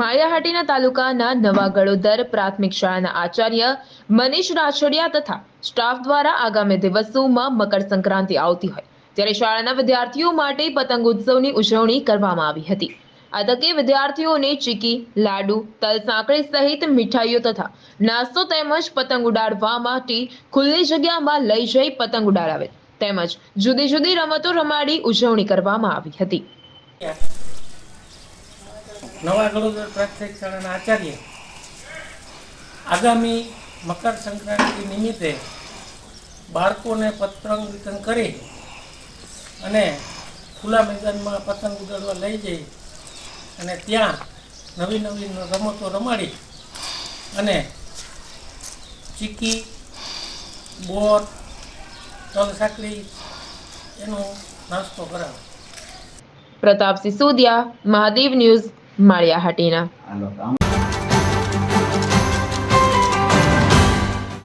માળિયાહાટીના તાલુકાના નવા ગળોદર પ્રાથમિક શાળાના આચાર્ય મનીષ રાછડિયા તથા સ્ટાફ દ્વારા આગામી દિવસોમાં મકર સંક્રાંતિ આવતી હોય. ત્યારે શાળાના વિદ્યાર્થીઓ માટે પતંગ ઉત્સવની ઉજવણી કરવામાં આવી હતી. આ તકે વિદ્યાર્થીઓને ચીકી, લાડુ, તલ સાંકળી સહિત મીઠાઈઓ તથા નાસ્તો તેમજ પતંગ ઉડાડવા માટે ખુલ્લી જગ્યામાં લઈ જઈ પતંગ ઉડાડાવે. તેમજ જુદી જુદી રમતો રમાડી ઉજવણી કરવામાં આવી હતી. નવા ગળોદર પ્રાથમિક શાળાના આચાર્ય. આગામી મકર સંક્રાંતિ નિમિત્તે બાળકોને પતંગ વિતરણ કરી અને ખુલ્લા મેદાનમાં પતંગ ઉડાડવા લઈ જઈ અને ત્યાં નવી નવી રમતો રમાડી અને ચીકી બોર તલ સાંકળી એનો નાસ્તો કરાવે Pratap Sisodiya Mahadev news María Jarina.